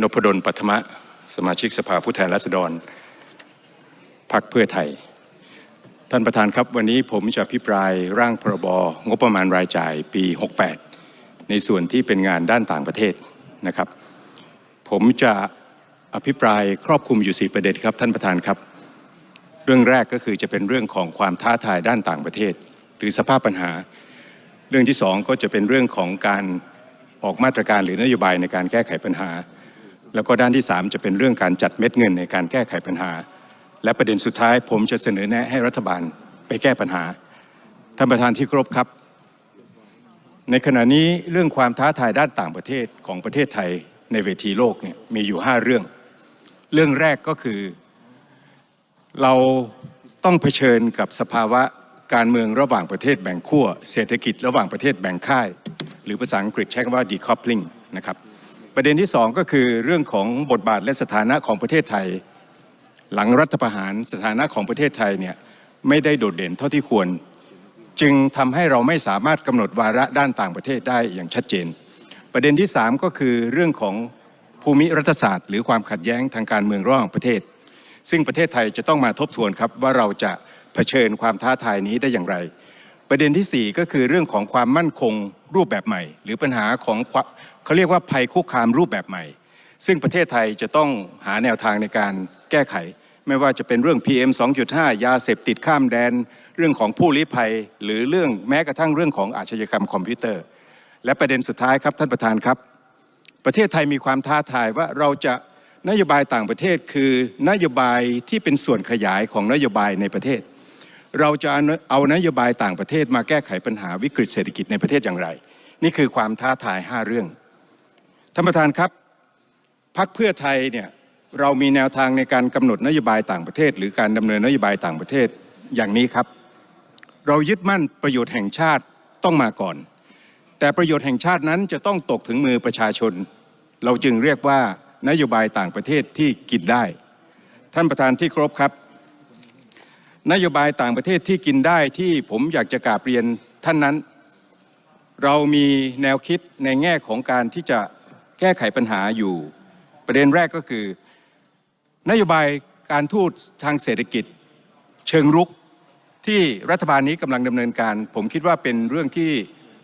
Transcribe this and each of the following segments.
นพดลปัทมะ สมาชิกสภาผู้แทนราษฎรพรรคเพื่อไทย ท่านประธานครับ วันนี้ผมจะพิปรายร่างพรบงบประมาณรายจ่ายปี 68 ในส่วนที่เป็นงานด้านต่างประเทศนะครับ ผมจะอภิปรายครอบคลุมอยู่ 4 ประเด็นครับ ท่านประธานครับ เรื่องแรกก็คือจะเป็นเรื่องของความท้าทายด้านต่างประเทศ หรือสภาพปัญหา เรื่องที่สองก็จะเป็นเรื่องของการออกมาตรการหรือนโยบายในการแก้ไขปัญหา แล้วก็ด้านที่ 3 จะเป็นเรื่องการจัดเม็ดเงินในการแก้ไขปัญหา และประเด็นสุดท้าย ผมจะเสนอแนะให้รัฐบาลไปแก้ปัญหาท่านประธานที่เคารพครับ ในขณะนี้เรื่องความท้าทายด้านต่างประเทศของประเทศไทยในเวทีโลกเนี่ยมีอยู่ 5 เรื่อง เรื่องแรกก็คือ เราต้องเผชิญกับสภาวะการเมืองระหว่างประเทศแบ่งขั้วเศรษฐกิจระหว่างประเทศแบ่งค่าย หรือภาษาอังกฤษใช้คำว่า decoupling นะครับ ประเด็นที่สองก็คือเรื่องของบทบาทและสถานะของประเทศไทย หลังรัฐประหารสถานะของประเทศไทยเนี่ยไม่ได้โดดเด่นเท่าที่ควร จึงทำให้เราไม่สามารถกำหนดวาระด้านต่างประเทศได้อย่างชัดเจน ประเด็นที่ 3 ก็คือเรื่องของภูมิรัฐศาสตร์ หรือความขัดแย้งทางการเมืองระหว่างประเทศ ซึ่งประเทศไทยจะต้องมาทบทวนครับว่าเราจะเผชิญความท้าทายนี้ได้อย่างไร ประเด็นทีสี่4 ก็คือเรื่องของความมั่นคง รูปแบบใหม่ หรือปัญหาของเขาเรียกว่าภัยคุกคามรูปแบบใหม่ ซึ่งประเทศไทยจะต้องหาแนวทางในการแก้ไข ไม่ว่าจะเป็นเรื่อง PM 2.5 ยาเสพติดข้ามแดน เรื่องของผู้ลี้ภัย หรือเรื่องแม้กระทั่งเรื่องของอาชญากรรมคอมพิวเตอร์ และประเด็นสุดท้ายครับท่านประธานครับ ประเทศไทยมีความท้าทายว่าเราจะนโยบายต่างประเทศคือนโยบายที่เป็นส่วนขยายของนโยบายในประเทศ เราจะเอานโยบายต่างประเทศมาแก้ไขปัญหาวิกฤตเศรษฐกิจในประเทศอย่างไร นี่คือความท้าทาย 5 เรื่องท่านประธานครับพักเพื่อไทยเนี่ยเรามีแนวทางในการกำหนดนโยบายต่างประเทศ หรือการดำเนินนโยบายต่างประเทศอย่างนี้ครับ เรายึดมั่นประโยชน์แห่งชาติต้องมาก่อน แต่ประโยชน์แห่งชาตินั้นจะต้องตกถึงมือประชาชน เราจึงเรียกว่านโยบายต่างประเทศที่กินได้ ท่านประธานที่ครพครับ นโยบายต่างประเทศที่กินได้ที่ผมอยากจะกราบเรียนท่านนั้น เรามีแนวคิดในแง่ของการที่จะแก้ไขปัญหาอยู่ ประเด็นแรกก็คือ นโยบายการทูตทางเศรษฐกิจ เชิงรุกที่รัฐบาลนี้กำลังดำเนินการ ผมคิดว่าเป็นเรื่องที่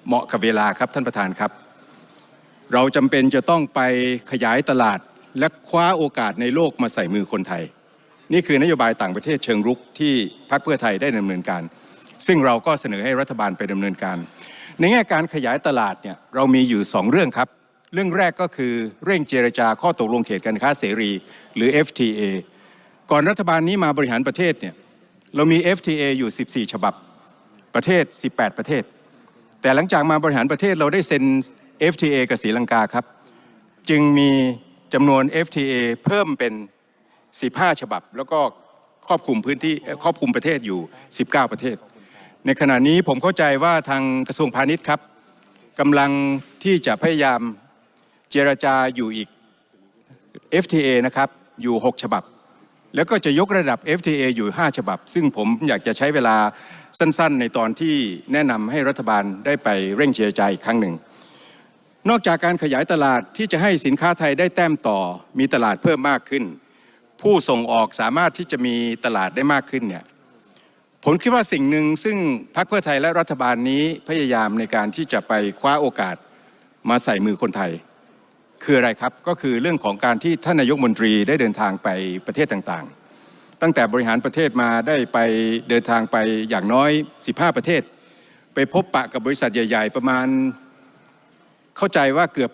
เหมาะกับเวลาครับท่านประธานครับ เราจำเป็นจะต้องไปขยายตลาดและคว้าโอกาสในโลกมาใส่มือคนไทย นี่คือนโยบายต่างประเทศเชิงรุกที่พรรคเพื่อไทยได้ดำเนินการ ซึ่งเราก็เสนอให้รัฐบาลไปดำเนินการ ในแง่การขยายตลาดเนี่ยเรามีอยู่ 2 เรื่องครับ เรื่องแรกก็คือเร่งเจรจาข้อตกลงเขตการค้าเสรี หรือ FTA ก่อนรัฐบาลนี้มาบริหารประเทศเนี่ยเรามี FTA อยู่ 14 ฉบับประเทศ 18 ประเทศ แต่หลังจากมาบริหารประเทศเราได้เซ็น FTA กับศรีลังกาครับ จึงมีจำนวน FTA เพิ่มเป็น 15 ฉบับ แล้วก็ครอบคลุมพื้นที่ครอบคลุมประเทศอยู่ 19 ประเทศ ในขณะนี้ผมเข้าใจว่าทางกระทรวงพาณิชย์ครับกำลังที่จะพยายามเจรจาอยู่อีก FTA นะครับอยู่ 6 ฉบับ แล้วก็จะยกระดับ FTA อยู่ 5 ฉบับ ซึ่งผมอยากจะใช้เวลาสั้นๆ ในตอนที่แนะนำให้รัฐบาลได้ไปเร่งเจรจาอีกครั้งหนึ่ง นอกจากการขยายตลาดที่จะให้สินค้าไทยได้แต้มต่อมีตลาดเพิ่มมากขึ้น ผู้ส่งออกสามารถที่จะมีตลาดได้มากขึ้นเนี่ยผมคิดว่าสิ่งหนึ่งซึ่งพรรคเพื่อไทยและรัฐบาลนี้พยายามในการที่จะไปคว้าโอกาสมาใส่มือคนไทย คืออะไรครับก็คือเรื่องของการที่ท่านนายกมนตรีได้เดินทางไปประเทศต่างๆ ตั้งแต่บริหารประเทศมาได้ไปเดินทางไปอย่างน้อย 15 ประเทศ ไปพบปะกับบริษัทใหญ่ ๆ ประมาณ เข้าใจว่าเกือบ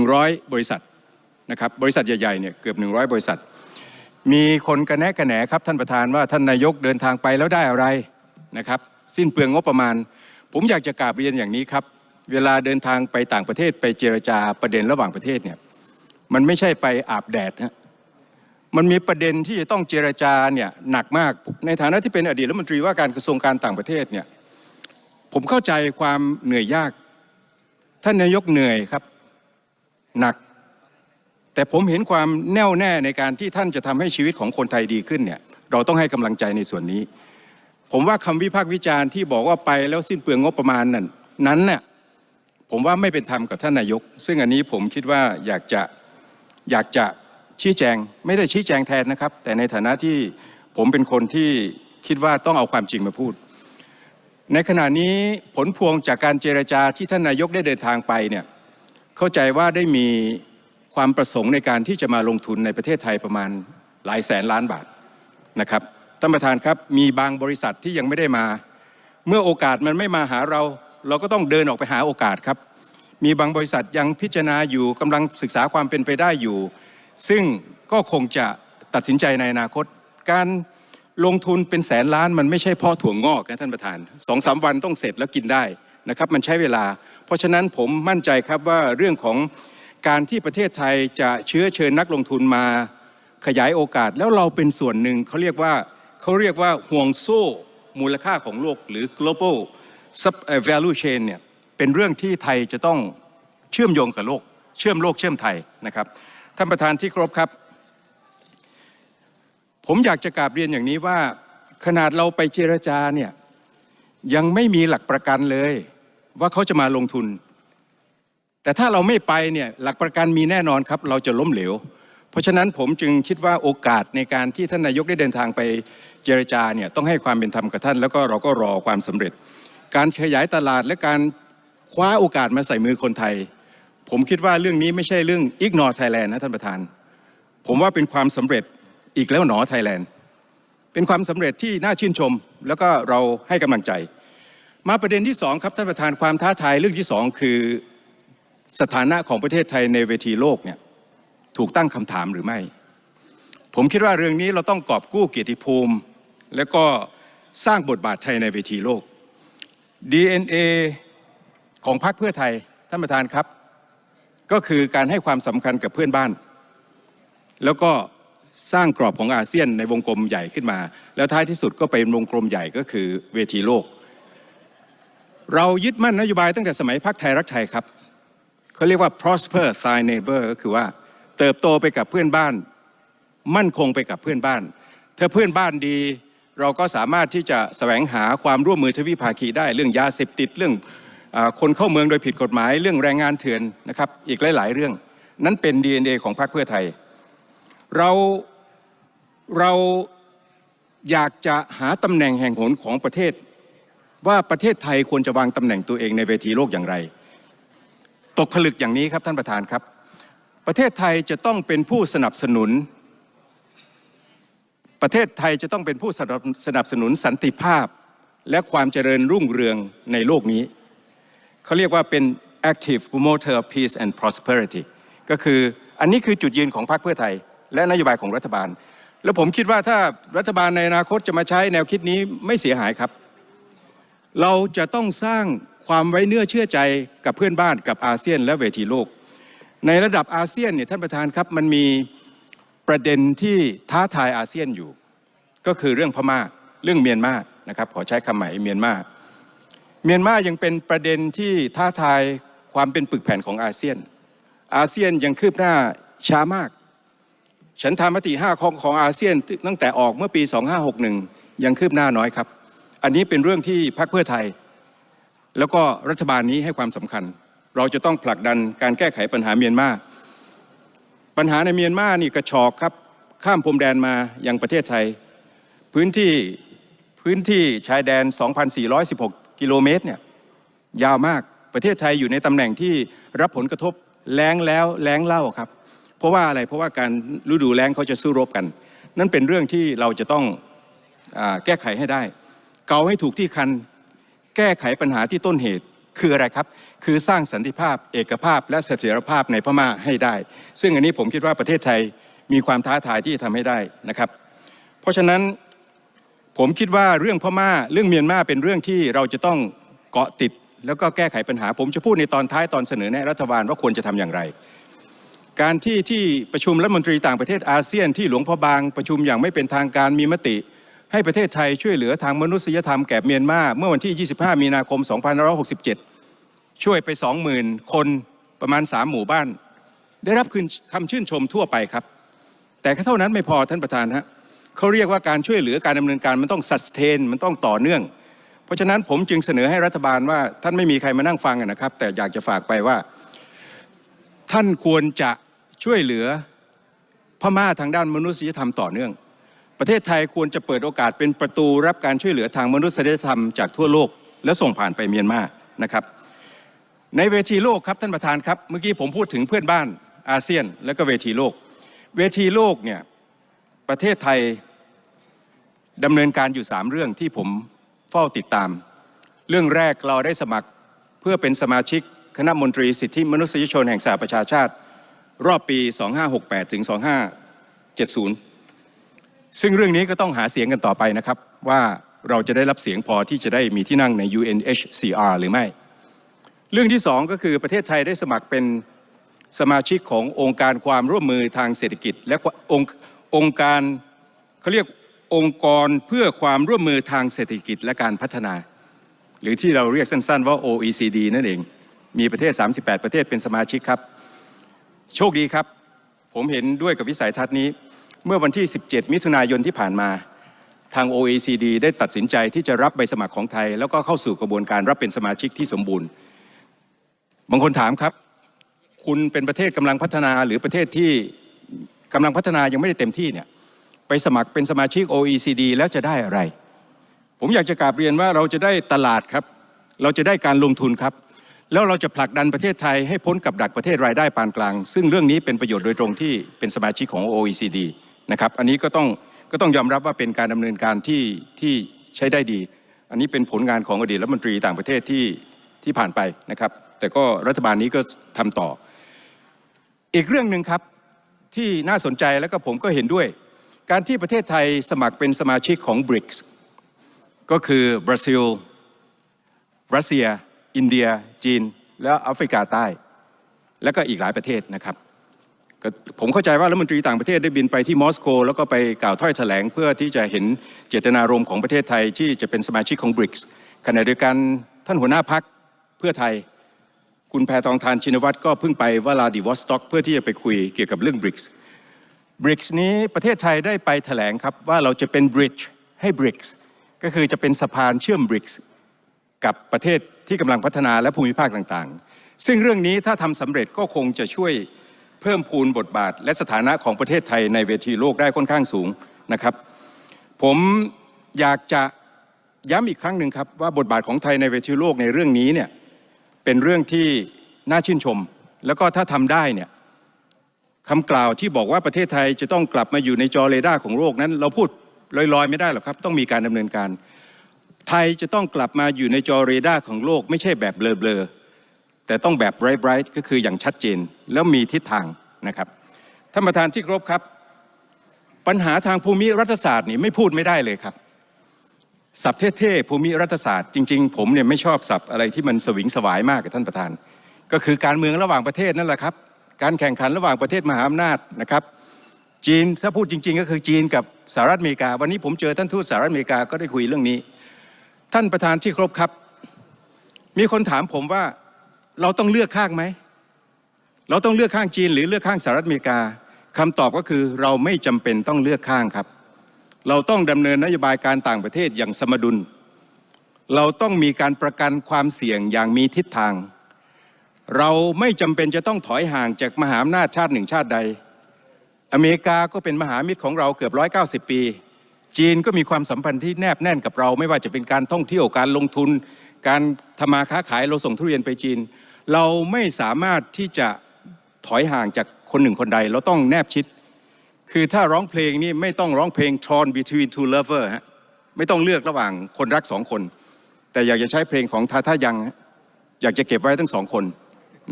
100 บริษัทนะครับบริษัทใหญ่ๆเนี่ยเกือบ 100 บริษัท มีคนกระแนะกระแหนครับท่านประธานว่าท่านนายกเดินทางไปแล้วได้อะไรนะครับ สิ้นเปลืองงบประมาณ ผมอยากจะกราบเรียนอย่างนี้ครับ เวลาเดินทางไปต่างประเทศไปเจรจาประเด็นระหว่างประเทศเนี่ยมันไม่ใช่ไปอาบแดดฮะมันมีประเด็นที่จะต้องเจรจาเนี่ยหนักมากในฐานะที่เป็นอดีตรัฐมนตรีว่าการกระทรวงการต่างประเทศเนี่ยผมเข้าใจความเหนื่อยยาก ท่านนายกเหนื่อยครับ หนัก แต่ผมเห็นความแน่วแน่ในการที่ท่านจะทำให้ชีวิตของคนไทยดีขึ้นเนี่ยเราต้องให้กำลังใจในส่วนนี้ ผมว่าคำวิพากษ์วิจารณ์ที่บอกว่าไปแล้วสิ้นเปลืองงบประมาณนั้นนั้นเนี่ยผมว่าไม่เป็นธรรมกับท่านนายก ซึ่งอันนี้ผมคิดว่าอยากจะอยากจะชี้แจง ไม่ได้ชี้แจงแทนนะครับ แต่ในฐานะที่ผมเป็นคนที่คิดว่าต้องเอาความจริงมาพูด ในขณะนี้ผลพวงจากการเจรจาที่ท่านนายกได้เดินทางไปเนี่ยเข้าใจว่าได้มี ความประสงค์ในการที่จะมาลงทุนในประเทศไทยประมาณหลายแสนล้านบาทนะครับท่านประธานครับมีบางบริษัทที่ยังไม่ได้มา เมื่อโอกาสมันไม่มาหาเรา เราก็ต้องเดินออกไปหาโอกาสครับ มีบางบริษัทยังพิจารณาอยู่กำลังศึกษาความเป็นไปได้อยู่ ซึ่งก็คงจะตัดสินใจในอนาคต การลงทุนเป็นแสนล้านมันไม่ใช่พ่อถั่วงอกนะท่านประธานสองสามวันต้องเสร็จแล้วกินได้นะครับมันใช้เวลา เพราะฉะนั้นผมมั่นใจครับว่าเรื่องของ การที่ประเทศไทยจะเชื้อเชิญนักลงทุนมาขยายโอกาสแล้วเราเป็นส่วนหนึ่งเขาเรียกว่าเขาเรียกว่าห่วงโซ่มูลค่าของโลกหรือ global sub- value chain เนี่ยเป็นเรื่องที่ไทยจะต้องเชื่อมโยงกับโลก เชื่อมโลกเชื่อมไทยนะครับท่านประธานที่เคารพครับ ผมอยากจะกราบเรียนอย่างนี้ว่า ขนาดเราไปเจรจาเนี่ยยังไม่มีหลักประกันเลย ว่าเขาจะมาลงทุน แต่ถ้าเราไม่ไปเนี่ยหลักประกันมีแน่นอนครับ เราจะล้มเหลว เพราะฉะนั้นผมจึงคิดว่าโอกาสในการที่ท่านนายกได้เดินทางไปเจรจาเนี่ยต้องให้ความเป็นธรรมกับท่าน แล้วก็เราก็รอความสำเร็จ การขยายตลาดและการคว้าโอกาสมาใส่มือคนไทย ผมคิดว่าเรื่องนี้ไม่ใช่เรื่อง ignore Thailand นะท่านประธาน ผมว่าเป็นความสำเร็จอีกแล้วหนอไทยแลนด์เป็นความสำเร็จที่น่าชื่นชม แล้วก็เราให้กำลังใจ มาประเด็นที่สองครับท่านประธานความท้าทายเรื่องที่สองคือ สถานะของประเทศไทยในเวทีโลกเนี่ยถูกตั้งคำถามหรือไม่ ผมคิดว่าเรื่องนี้เราต้องกอบกู้เกียรติภูมิ แล้วก็สร้างบทบาทไทยในเวทีโลก DNA ของพรรคเพื่อไทยท่านประธานครับ ก็คือการให้ความสำคัญกับเพื่อนบ้าน แล้วก็สร้างกรอบของอาเซียนในวงกลมใหญ่ขึ้นมา แล้วท้ายที่สุดก็เป็นวงกลมใหญ่ก็คือเวทีโลก เรายึดมั่นนโยบายตั้งแต่สมัยพรรคไทยรักไทยครับ เขาเรียกว่า prosper Thai neighbor ก็คือว่าเติบโตไปกับเพื่อนบ้าน มั่นคงไปกับเพื่อนบ้าน ถ้าเพื่อนบ้านดี เราก็สามารถที่จะแสวงหาความร่วมมือทวิภาคีได้ เรื่องยาเสพติดเรื่องอคนเข้าเมืองโดยผิดกฎหมาย เรื่องแรงงานเถื่อนนะครับ อีกหลาย ๆ เรื่อง นั้นเป็น DNA ของพรรคเพื่อไทย เราเราอยากจะหาตำแหน่งแห่งหนของประเทศ ว่าประเทศไทยควรจะวางตำแหน่งตัวเองในเวทีโลกอย่างไร ตกผลึกอย่างนี้ครับท่านประธานครับ ประเทศไทยจะต้องเป็นผู้สนับสนุน ประเทศไทยจะต้องเป็นผู้สนับสนับสนุนสันติภาพ และความเจริญรุ่งเรืองในโลกนี้ เขาเรียกว่าเป็น active promoter of peace and prosperity ก็คืออันนี้คือจุดยืนของพรรคเพื่อไทย และนโยบายของรัฐบาล แล้วผมคิดว่าถ้ารัฐบาลในอนาคตจะมาใช้แนวคิดนี้ไม่เสียหายครับ เราจะต้องสร้าง ความไว้เนื้อเชื่อใจกับเพื่อนบ้านกับอาเซียน และเวทีโลก ในระดับอาเซียนเนี่ยท่านประธานครับมันมีประเด็นที่ท้าทายอาเซียนอยู่ ก็คือเรื่องพม่าเรื่องเมียนมานะครับขอใช้คำใหม่เมียนมาเมียนมายังเป็นประเด็นที่ท้าทายความเป็นปึกแผ่นของอาเซียน อาเซียนยังคืบหน้าช้ามาก ฉันทามติ5ของของอาเซียนตั้งแต่ออกเมื่อปี 2561 ยังคืบหน้าน้อยครับ อันนี้เป็นเรื่องที่พรรคเพื่อไทย แล้วก็รัฐบาลนี้ให้ความสำคัญ เราจะต้องผลักดันการแก้ไขปัญหาเมียนมาปัญหาในเมียนมานี่กระชอกครับข้ามพรมแดนมายังประเทศไทย พื้นที่พื้นที่ชายแดน 2,416 กิโลเมตรเนี่ยยาวมากประเทศไทยอยู่ในตำแหน่งที่รับผลกระทบแล้งแล้วแล้งเล่าครับ เพราะว่าอะไรเพราะว่าการฤดูแล้งเขาจะสู้รบกัน นั่นเป็นเรื่องที่เราจะต้องอแก้ไขให้ได้ เกาให้ถูกที่คัน แก้ไขปัญหาที่ต้นเหตุคืออะไรครับ คือสร้างสันติภาพ เอกภาพ และเสถียรภาพในพม่าให้ได้ ซึ่งอันนี้ผมคิดว่าประเทศไทยมีความท้าทายที่จะทำให้ได้นะครับ เพราะฉะนั้นผมคิดว่าเรื่องพม่าเรื่องเมียนมาเป็นเรื่องที่เราจะต้องเกาะติด แล้วก็แก้ไขปัญหา ผมจะพูดในตอนท้ายตอนเสนอแนะรัฐบาลว่าควรจะทำอย่างไร การที่ที่ประชุมรัฐมนตรีต่างประเทศอาเซียนที่หลวงพ่อบางประชุมอย่างไม่เป็นทางการมีมติ ให้ประเทศไทยช่วยเหลือทางมนุษยธรรมแก่เมียนมาเมื่อวันที่ 25 มีนาคม 2567 ช่วยไป 20,000 คนประมาณ 3 หมู่บ้าน ได้รับคืนคำชื่นชมทั่วไปครับ แต่แค่เท่านั้นไม่พอท่านประธานฮะเขาเรียกว่าการช่วยเหลือการดำเนินการมันต้อง sustain มันต้องต่อเนื่อง เพราะฉะนั้นผมจึงเสนอให้รัฐบาลว่าท่านไม่มีใครมานั่งฟังนะครับ แต่อยากจะฝากไปว่า ท่านควรจะช่วยเหลือพม่าทางด้านมนุษยธรรมต่อเนื่อง ประเทศไทยควรจะเปิดโอกาสเป็นประตูรับการช่วยเหลือทางมนุษยธรรมจากทั่วโลก และส่งผ่านไปเมียนมานะครับ ในเวทีโลกครับท่านประธานครับ เมื่อกี้ผมพูดถึงเพื่อนบ้านอาเซียน และก็เวทีโลก เวทีโลกเนี่ยประเทศไทยดำเนินการอยู่ 3 เรื่องที่ผมเฝ้าติดตาม เรื่องแรกเราได้สมัครเพื่อเป็นสมาชิกคณะมนตรีสิทธิมนุษยชนแห่งสหประชาชาติ รอบปี 2568 ถึง 2570 ซึ่งเรื่องนี้ก็ต้องหาเสียงกันต่อไปนะครับ ว่าเราจะได้รับเสียงพอที่จะได้มีที่นั่งใน UNHCR หรือไม่ เรื่องที่สองก็คือประเทศไทยได้สมัครเป็นสมาชิกขององค์การความร่วมมือทางเศรษฐกิจ และองค์องค์การเขาเรียกองค์กรเพื่อความร่วมมือทางเศรษฐกิจและการพัฒนา หรือที่เราเรียกสั้น ๆ ว่า OECD นั่นเอง มีประเทศ 38 ประเทศเป็นสมาชิกครับ โชคดีครับ ผมเห็นด้วยกับวิสัยทัศน์นี้ เมื่อวันที่ 17 มิถุนายนที่ผ่านมา ทาง OECD ได้ตัดสินใจที่จะรับใบสมัครของไทย แล้วก็เข้าสู่กระบวนการรับเป็นสมาชิกที่สมบูรณ์ บางคนถามครับ คุณเป็นประเทศกำลังพัฒนาหรือประเทศที่กำลังพัฒนายังไม่ได้เต็มที่เนี่ยไปสมัครเป็นสมาชิก OECD แล้วจะได้อะไร ผมอยากจะกราบเรียนว่าเราจะได้ตลาดครับ เราจะได้การลงทุนครับ แล้วเราจะผลักดันประเทศไทยให้พ้นกับดักประเทศรายได้ปานกลาง ซึ่งเรื่องนี้เป็นประโยชน์โดยตรงที่เป็นสมาชิกของ OECD นะครับอันนี้ก็ต้องก็ต้องยอมรับว่าเป็นการดำเนินการที่ที่ใช้ได้ดี อันนี้เป็นผลงานของอดีตรัฐมนตรีต่างประเทศที่ที่ผ่านไปนะครับ แต่ก็รัฐบาลนี้ก็ทำต่อ อีกเรื่องหนึ่งครับที่น่าสนใจแล้วก็ผมก็เห็นด้วย การที่ประเทศไทยสมัครเป็นสมาชิกของ BRICS ก็คือบราซิล รัสเซีย อินเดีย จีน และแอฟริกาใต้ และก็อีกหลายประเทศนะครับ ผมเข้าใจว่ารัฐมนตรีต่างประเทศได้บินไปที่มอสโก แล้วก็ไปกล่าวถ้อยแถลงเพื่อที่จะเห็นเจตนารมณ์ของประเทศไทยที่จะเป็นสมาชิกของ BRICS ขณะเดียวกันท่านหัวหน้าพักเพื่อไทย คุณแพทองทานชินวัตรก็เพิ่งไปวลาดิวอสต็อก เพื่อที่จะไปคุยเกี่ยวกับเรื่อง BRICS BRICS นี้ประเทศไทยได้ไปแถลงครับว่าเราจะเป็น bridge ให้ BRICS ก็คือจะเป็นสะพานเชื่อม BRICS กับประเทศที่กำลังพัฒนาและภูมิภาคต่างๆ ซึ่งเรื่องนี้ถ้าทำสำเร็จก็คงจะช่วย เพิ่มพูนบทบาท และสถานะของประเทศไทยในเวทีโลกได้ค่อนข้างสูงนะครับ ผมอยากจะย้ำอีกครั้งหนึ่งครับว่าบทบาทของไทยในเวทีโลกในเรื่องนี้เนี่ยเป็นเรื่องที่น่าชื่นชม แล้วก็ถ้าทำได้เนี่ยคำกล่าวที่บอกว่าประเทศไทยจะต้องกลับมาอยู่ในจอเรดาร์ของโลกนั้น เราพูดลอยๆ ไม่ได้หรอกครับ ต้องมีการดำเนินการ ไทยจะต้องกลับมาอยู่ในจอเรดาร์ของโลก ไม่ใช่แบบเบลอๆ แต่ต้องแบบไบรท์ๆก็คืออย่างชัดเจนแล้วมีทิศทางนะครับท่านประธานที่เคารพครับ ปัญหาทางภูมิรัฐศาสตร์นี่ไม่พูดไม่ได้เลยครับศัพท์เท่ๆภูมิรัฐศาสตร์จริง ๆ ผมเนี่ยไม่ชอบศัพท์อะไรที่มันสวิงสวายมากกับท่านประธาน ก็คือการเมืองระหว่างประเทศนั่นแหละครับ การแข่งขันระหว่างประเทศมหาอำนาจนะครับ จีนถ้าพูดจริง ๆ ก็คือจีนกับสหรัฐอเมริกา วันนี้ผมเจอท่านทูตสหรัฐอเมริกาก็ได้คุยเรื่องนี้ ท่านประธานที่ครบครับ มีคนถามผมว่า เราต้องเลือกข้างไหม เราต้องเลือกข้างจีน หรือเลือกข้างสหรัฐอเมริกาคำตอบก็คือเราไม่จำเป็นต้องเลือกข้างครับ เราต้องดำเนินนโยบายการต่างประเทศอย่างสมดุล เราต้องมีการประกันความเสี่ยงอย่างมีทิศทาง เราไม่จำเป็นจะต้องถอยห่างจากมหาอำนาจชาติหนึ่งชาติใด อเมริกาก็เป็นมหามิตรของเราเกือบ190ปี จีนก็มีความสัมพันธ์ที่แนบแน่นกับเรา ไม่ว่าจะเป็นการท่องเที่ยวการลงทุน การทำมาค้าขายเราส่งทุเรียนไปจีน เราไม่สามารถที่จะถอยห่างจากคนหนึ่งคนใด เราต้องแนบชิด คือถ้าร้องเพลงนี่ไม่ต้องร้องเพลง torn between two lover ฮะไม่ต้องเลือกระหว่างคนรักสองคน แต่อยากจะใช้เพลงของทาท่ายัง อยากจะเก็บไว้ทั้งสองคน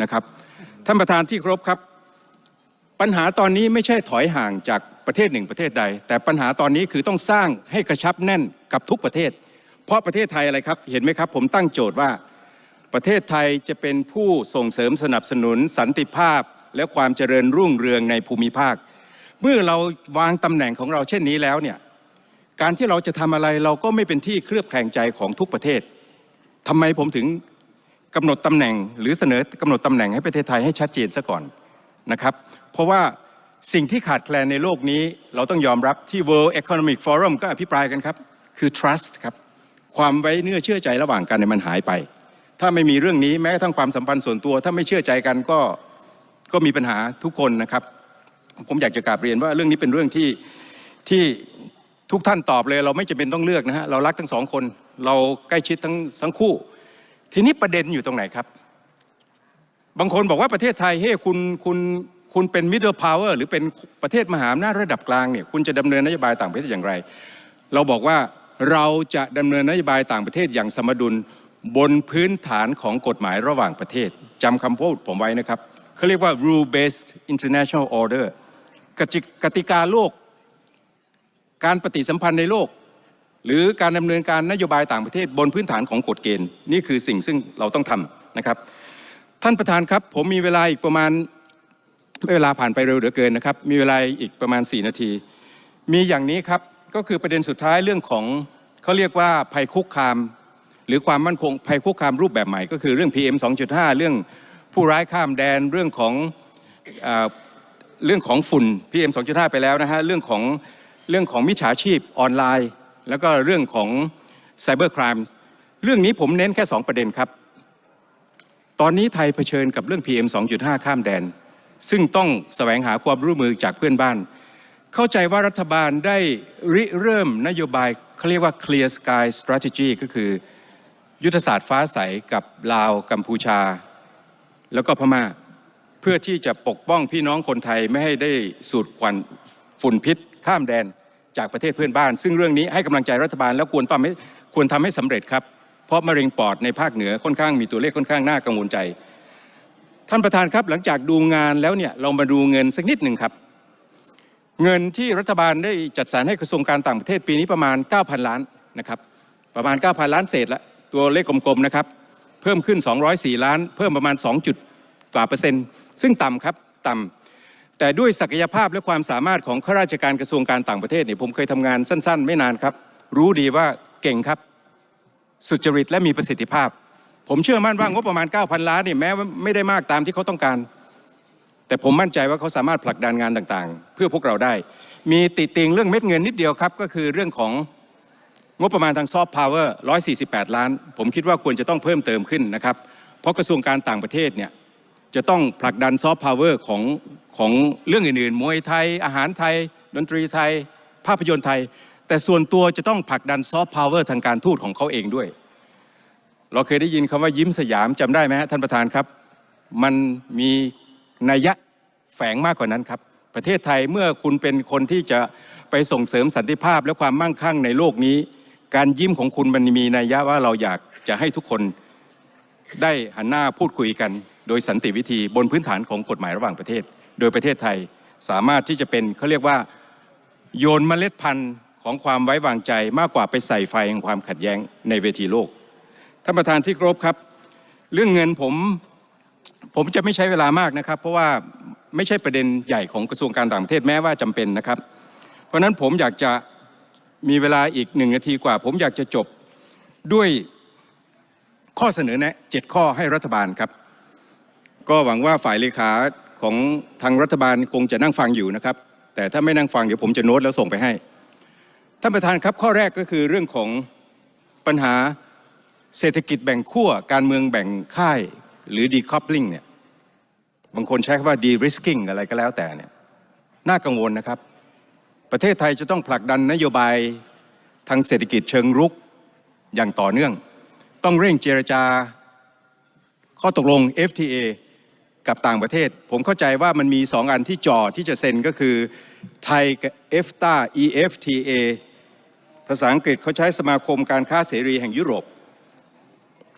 นะครับท่านประธานที่ครพครับ ปัญหาตอนนี้ไม่ใช่ถอยห่างจากประเทศหนึ่งประเทศใด แต่ปัญหาตอนนี้คือต้องสร้างให้กระชับแน่นกับทุกประเทศ เพราะประเทศไทยอะไรครับ เห็นไหมครับ ผมตั้งโจทย์ว่า ประเทศไทยจะเป็นผู้ส่งเสริมสนับสนุนสันติภาพและความเจริญรุ่งเรืองในภูมิภาค เมื่อเราวางตำแหน่งของเราเช่นนี้แล้วเนี่ยการที่เราจะทำอะไรเราก็ไม่เป็นที่เคลือบแคลงใจของทุกประเทศทำไมผมถึงกำหนดตำแหน่ง หรือเสนอกำหนดตำแหน่งให้ประเทศไทยให้ชัดเจนซะก่อนนะครับ เพราะว่าสิ่งที่ขาดแคลนในโลกนี้เราต้องยอมรับที่ World Economic Forum ก็อภิปรายกันครับ คือ trust ครับ ความไว้เนื้อเชื่อใจระหว่างกันเนี่ยมันหายไป ถ้าไม่มีเรื่องนี้แม้กระทั่งความสัมพันธ์ส่วนตัว ถ้าไม่เชื่อใจกันก็ก็มีปัญหาทุกคนนะครับ ผมอยากจะกราบเรียนว่าเรื่องนี้เป็นเรื่องที่ที่ทุกท่านตอบเลย เราไม่จำเป็นต้องเลือกนะฮะเรารักทั้งสองคน เราใกล้ชิดทั้งทั้งคู่ ทีนี้ประเด็นอยู่ตรงไหนครับ บางคนบอกว่าประเทศไทยเฮ้คุณคุณคุณเป็น middle power หรือเป็นประเทศมหาอำนาจระดับกลางเนี่ยคุณจะดำเนินนโยบายต่างประเทศอย่างไร เราบอกว่าเราจะดำเนินนโยบายต่างประเทศอย่างสมดุล บนพื้นฐานของกฎหมายระหว่างประเทศจำคำพูดผมไว้นะครับเขาเรียกว่า rule based international order กติกติกาโลก การปฏิสัมพันธ์ในโลก หรือการดำเนินการนโยบายต่างประเทศ บนพื้นฐานของกฎเกณฑ์ นี่คือสิ่งซึ่งเราต้องทำนะครับ ท่านประธานครับ ผมมีเวลาอีกประมาณเวลาผ่านไปเร็วเหลือเกินนะครับ มีเวลาอีกประมาณ 4 นาที มีอย่างนี้ครับก็คือประเด็นสุดท้ายเรื่องของเขาเรียกว่าภัยคุกคาม หรือความมั่นคงภัยคุกคามรูปแบบใหม่ก็คือเรื่อง PM 2.5 เรื่องผู้ร้ายข้ามแดนเรื่องของเอเรื่องของฝุ่น PM 2.5 ไปแล้วนะฮะเรื่องของเรื่องของมิจฉาชีพออนไลน์ แล้วก็เรื่องของไซเบอร์ครามเรื่องนี้ผมเน้นแค่ 2 ประเด็นครับ ตอนนี้ไทยเผชิญกับเรื่อง PM 2.5 ข้ามแดน ซึ่งต้องแสวงหาความร่วมมือจากเพื่อนบ้าน เข้าใจว่ารัฐบาลได้ริเริ่มนโยบายเขาเรียกว่า Clear Sky Strategy ก็คือ ยุทธศาสตร์ฟ้าใสกับลาวกัมพูชา แล้วก็พม่า เพื่อที่จะปกป้องพี่น้องคนไทยไม่ให้ได้สูดควันฝุ่นพิษ ข้ามแดนจากประเทศเพื่อนบ้าน ซึ่งเรื่องนี้ให้กำลังใจรัฐบาลแล้วควรทำให้ควรทำให้สำเร็จครับ เพราะมะเร็งปอดในภาคเหนือค่อนข้างมีตัวเลขค่อนข้างน่ากังวลใจ ท่านประธานครับหลังจากดูงานแล้วเนี่ยเรามาดูเงินสักนิดหนึ่งครับ เงินที่รัฐบาลได้จัดสรรให้กระทรวงการต่างประเทศปีนี้ประมาณ 9,000 ล้านนะครับประมาณ 9,000 ล้านเศษละ ตัวเลขกลมๆนะครับ เพิ่มขึ้น 204 ล้าน เพิ่มประมาณ2จุดกว่าเปอร์เซ็นต์ ซึ่งต่ำครับต่ำแต่ด้วยศักยภาพและความสามารถของข้าราชการกระทรวงการต่างประเทศเนี่ยผมเคยทำงานสั้น ๆ ไม่นานครับ รู้ดีว่าเก่งครับ สุจริตและมีประสิทธิภาพ ผมเชื่อมั่นว่างบประมาณ 9,000 ล้านเนี่ยแม้ว่าไม่ได้มากตามที่เขาต้องการ แต่ผมมั่นใจว่าเขาสามารถผลักดันงานต่างๆ เพื่อพวกเราได้ มีติดติงเรื่องเม็ดเงินนิดเดียวครับก็คือเรื่องของ งบประมาณทางซอฟต์พาวเวอร์148 ล้าน ผมคิดว่าควรจะต้องเพิ่มเติมขึ้นนะครับ เพราะกระทรวงการต่างประเทศเนี่ยจะต้องผลักดันซอฟต์พาวเวอร์ของของเรื่องอื่นๆ มวยไทย อาหารไทย ดนตรีไทย ภาพยนตร์ไทย แต่ส่วนตัวจะต้องผลักดันซอฟต์พาวเวอร์ทางการทูตของเขาเองด้วย เราเคยได้ยินคำว่ายิ้มสยามจำได้ไหมฮะท่านประธานครับ มันมีนัยยะแฝงมากกว่านั้นครับ ประเทศไทยเมื่อคุณเป็นคนที่จะไปส่งเสริมสันติภาพและความมั่งคั่งในโลกนี้ การยิ้มของคุณมันมีนัยยะว่าเราอยากจะให้ทุกคนได้หันหน้าพูดคุยกัน โดยสันติวิธีบนพื้นฐานของกฎหมายระหว่างประเทศ โดยประเทศไทยสามารถที่จะเป็นเขาเรียกว่าโยนเมล็ดพันธุ์ของความไว้วางใจมากกว่าไปใส่ไฟแห่งความขัดแย้งในเวทีโลกท่านประธานที่ครพครับ เรื่องเงินผมผมจะไม่ใช้เวลามากนะครับ เพราะว่าไม่ใช่ประเด็นใหญ่ของกระทรวงการต่างประเทศแม้ว่าจำเป็นนะครับ เพราะฉะนั้นผมอยากจะ มีเวลาอีกหนึ่งนาทีกว่า ผมอยากจะจบด้วยข้อเสนอแนะเจ็ดข้อให้รัฐบาลครับ ก็หวังว่าฝ่ายเลขาของทางรัฐบาลคงจะนั่งฟังอยู่นะครับ แต่ถ้าไม่นั่งฟังเดี๋ยวผมจะโน้ตแล้วส่งไปให้ท่านประธานครับข้อแรกก็คือเรื่องของปัญหาเศรษฐกิจแบ่งขั้วการเมืองแบ่งค่าย หรือ decoupling เนี่ยบางคนใช้คำว่า de-risking อะไรก็แล้วแต่เนี่ยน่ากังวลนะครับ ประเทศไทยจะต้องผลักดันนโยบายทางเศรษฐกิจเชิงรุกอย่างต่อเนื่อง ต้องเร่งเจรจา ข้อตกลง FTA กับต่างประเทศ ผมเข้าใจว่ามันมีสองอันที่จ่อที่จะเซ็นก็คือไทยกับ EFTA EFTA ภาษาอังกฤษเขาใช้สมาคมการค้าเสรีแห่งยุโรป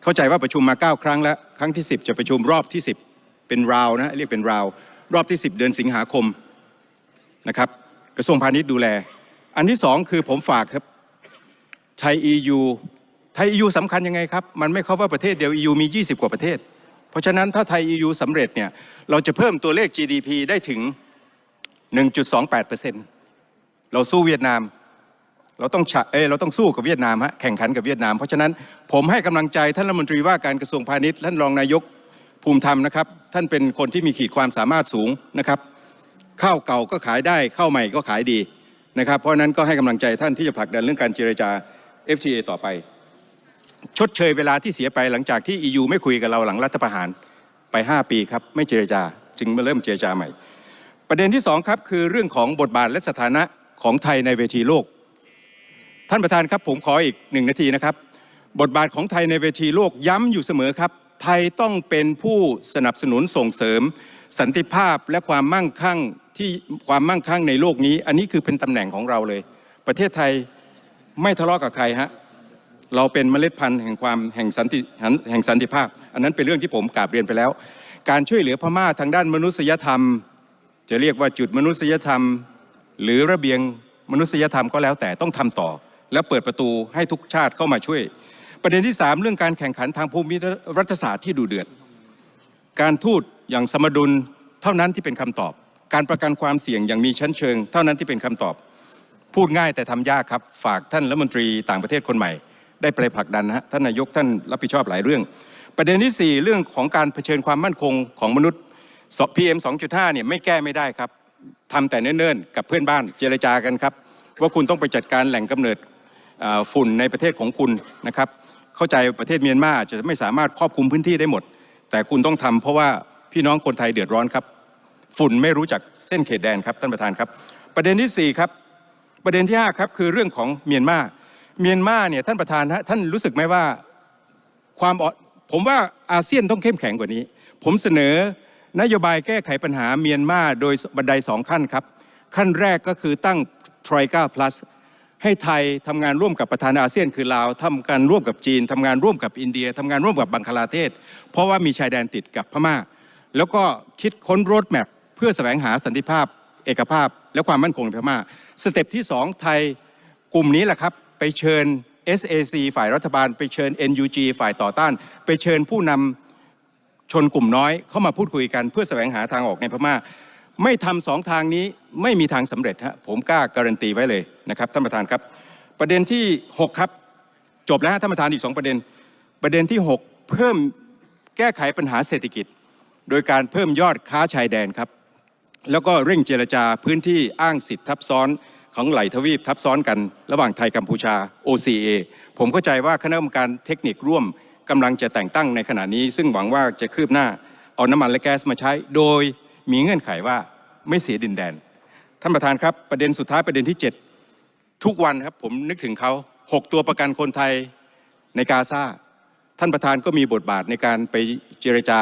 เข้าใจว่าประชุมมา 9 ครั้งแล้ว ครั้งที่ 10 จะประชุมรอบที่ 10 เป็นราวนะ เรียกเป็นราว รอบที่ 10 เดือนสิงหาคมนะครับ ระทรวงพาณิชย์ดูแล อันที่สองคือผมฝากครับไทย EU ไทย EU สำคัญยังไงครับ มันไม่เข้าว่าประเทศเดียว EU มี 20 กว่าประเทศ เพราะฉะนั้นถ้าไทย EU สำเร็จเนี่ยเราจะเพิ่มตัวเลข GDP ได้ถึง 1.28%เราสู้เวียดนามเราต้องฉะเอเราต้องสู้กับเวียดนามฮะแข่งขันกับเวียดนาม เพราะฉะนั้นผมให้กำลังใจท่านรัฐมนตรีว่าการกระทรวงพาณิชย์ท่านรองนายกภูมิธรรมนะครับ ท่านเป็นคนที่มีขีดความสามารถสูงนะครับ ข้าวเก่าก็ขายได้ข้าวใหม่ก็ขายดีนะครับ เพราะนั้นก็ให้กำลังใจท่านที่จะผลักดันเรื่องการเจรจา FTA ต่อไป ชดเชยเวลาที่เสียไปหลังจากที่ EU ไม่คุยกับเราหลังรัฐประหารไป 5 ปีครับไม่เจรจา จึงมาเริ่มเจรจาใหม่ ประเด็นที่สองครับคือเรื่องของบทบาทและสถานะของไทยในเวทีโลก ท่านประธานครับผมขออีกหนึ่งนาทีนะครับ บทบาทของไทยในเวทีโลกย้ำอยู่เสมอครับ ไทยต้องเป็นผู้สนับสนุนส่งเสริม สันติภาพและความมั่งคั่ง ที่ความมั่งคั่งในโลกนี้ อันนี้คือเป็นตำแหน่งของเราเลย ประเทศไทยไม่ทะเลาะกับใครฮะเราเป็นเมล็ดพันธุ์แห่งความแห่งสันติแห่งสันติภาพ อันนั้นเป็นเรื่องที่ผมกราบเรียนไปแล้ว การช่วยเหลือพม่าทางด้านมนุษยธรรม จะเรียกว่าจุดมนุษยธรรม หรือระเบียงมนุษยธรรมก็แล้วแต่ต้องทำต่อ แล้วเปิดประตูให้ทุกชาติเข้ามาช่วย ประเด็นที่ 3 เรื่องการแข่งขันทางภูมิรัฐศาสตร์ที่ดูเดือด การทูตอย่างสมดุลเท่านั้นที่เป็นคำตอบ การประกันความเสี่ยงอย่างมีชั้นเชิง เท่านั้นที่เป็นคำตอบ พูดง่ายแต่ทำยากครับ ฝากท่านรัฐมนตรีต่างประเทศคนใหม่ ได้ไปผลักดันนะฮะท่านนายกท่านรับผิดชอบหลายเรื่อง ประเด็นที่ 4 เรื่องของการเผชิญความมั่นคงของมนุษย์ PM 2.5เนี่ยไม่แก้ไม่ได้ครับทำแต่เนิ่นๆ กับเพื่อนบ้านเจรจากันครับ ว่าคุณต้องไปจัดการแหล่งกำเนิดฝุ่นในประเทศของคุณนะครับ เข้าใจประเทศเมียนมาอาจจะไม่สามารถครอบคลุมพื้นที่ได้หมด แต่คุณต้องทำเพราะว่าพี่น้องคนไทยเดือดร้อนครับ ฝุ่นไม่รู้จักเส้นเขตแดนครับท่านประธานครับ ประเด็นที่4ครับประเด็นที่5ครับคือเรื่องของเมียนมาเมียนมาเนี่ยท่านประธานท่านรู้สึกไหมว่าความอ่อนผมว่าอาเซียนต้องเข้มแข็งกว่านี้ ผมเสนอนโยบายแก้ไขปัญหาเมียนมาโดยบันไดสองขั้นครับ ขั้นแรกก็คือตั้ง t r o i c a plus ให้ไทยทำงานร่วมกับประธานอาเซียนคือลาวทำการร่วมกับจีนทำงานร่วมกับอินเดียทำงานร่วมกับบังคลาเทศ เพราะว่ามีชายแดนติดกับพม่า แล้วก็คิดค้นโรดแมพ พื่อแสวงหาสันติภาพ เอกภาพ และความมั่นคงในพม่าสเต็ปที่สองไทยกลุ่มนี้แหละครับ ไปเชิญ SAC ฝ่ายรัฐบาล ไปเชิญ NUG ฝ่ายต่อต้าน ไปเชิญผู้นำชนกลุ่มน้อยเข้ามาพูดคุยกัน เพื่อแสวงหาทางออกในพม่า ไม่ทำสองทางนี้ไม่มีทางสำเร็จฮะผมกล้าการันตีไว้เลยนะครับท่านประธานครับ ประเด็นที่ 6 ครับ จบแล้วฮะท่านประธานอีก 2 ประเด็น ประเด็นที่ 6 เพิ่มแก้ไขปัญหาเศรษฐกิจ โดยการเพิ่มยอดค้าชายแดนครับ แล้วก็เร่งเจรจาพื้นที่อ้างสิทธิ์ทับซ้อนของไหลทวีปทับซ้อนกัน ระหว่างไทยกัมพูชา OCA ผมเข้าใจว่าคณะกรรมการเทคนิคร่วมกำลังจะแต่งตั้งในขณะนี้ ซึ่งหวังว่าจะคืบหน้าเอาน้ำมันและแก๊สมาใช้ โดยมีเงื่อนไขว่าไม่เสียดินแดน ท่านประธานครับประเด็นสุดท้ายประเด็นที่ 7 ทุกวันครับผมนึกถึงเขา 6 ตัวประกันคนไทยในกาซาท่านประธานก็มีบทบาทในการไปเจรจา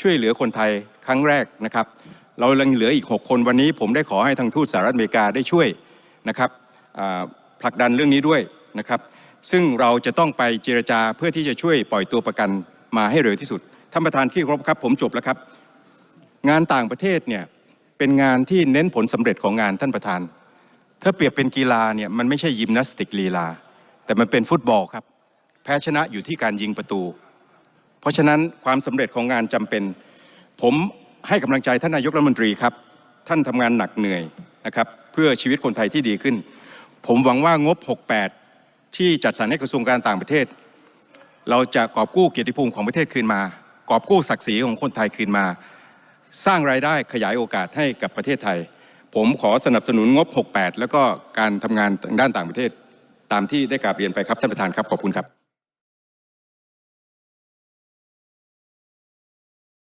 ช่วยเหลือคนไทยครั้งแรกนะครับ เรายังเหลืออีก 6 คนวันนี้ ผมได้ขอให้ทางทูตสหรัฐอเมริกาได้ช่วยนะครับผลักดันเรื่องนี้ด้วยนะครับ ซึ่งเราจะต้องไปเจรจาเพื่อที่จะช่วยปล่อยตัวประกันมาให้เร็วที่สุดท่านประธานที่เคารพครับ ผมจบแล้วครับ งานต่างประเทศเนี่ยเป็นงานที่เน้นผลสำเร็จของงานท่านประธาน ถ้าเปรียบเป็นกีฬาเนี่ยมันไม่ใช่ยิมนาสติกลีลา แต่มันเป็นฟุตบอลครับ แพ้ชนะอยู่ที่การยิงประตู เพราะฉะนั้นความสำเร็จของงานจำเป็น ผม ให้กำลังใจท่านนายกรัฐมนตรีครับ ท่านทำงานหนักเหนื่อยนะครับเพื่อชีวิตคนไทยที่ดีขึ้น ผมหวังว่างบ 68 ที่จัดสรรให้กระทรวงการต่างประเทศ เราจะกอบกู้เกียรติภูมิของประเทศคืนมา กอบกู้ศักดิ์ศรีของคนไทยคืนมา สร้างรายได้ขยายโอกาสให้กับประเทศไทย ผมขอสนับสนุนงบ 68 แล้วก็การทำงานทางด้านต่างประเทศ ตามที่ได้กราบเรียนไปครับท่านประธานครับขอบคุณครับ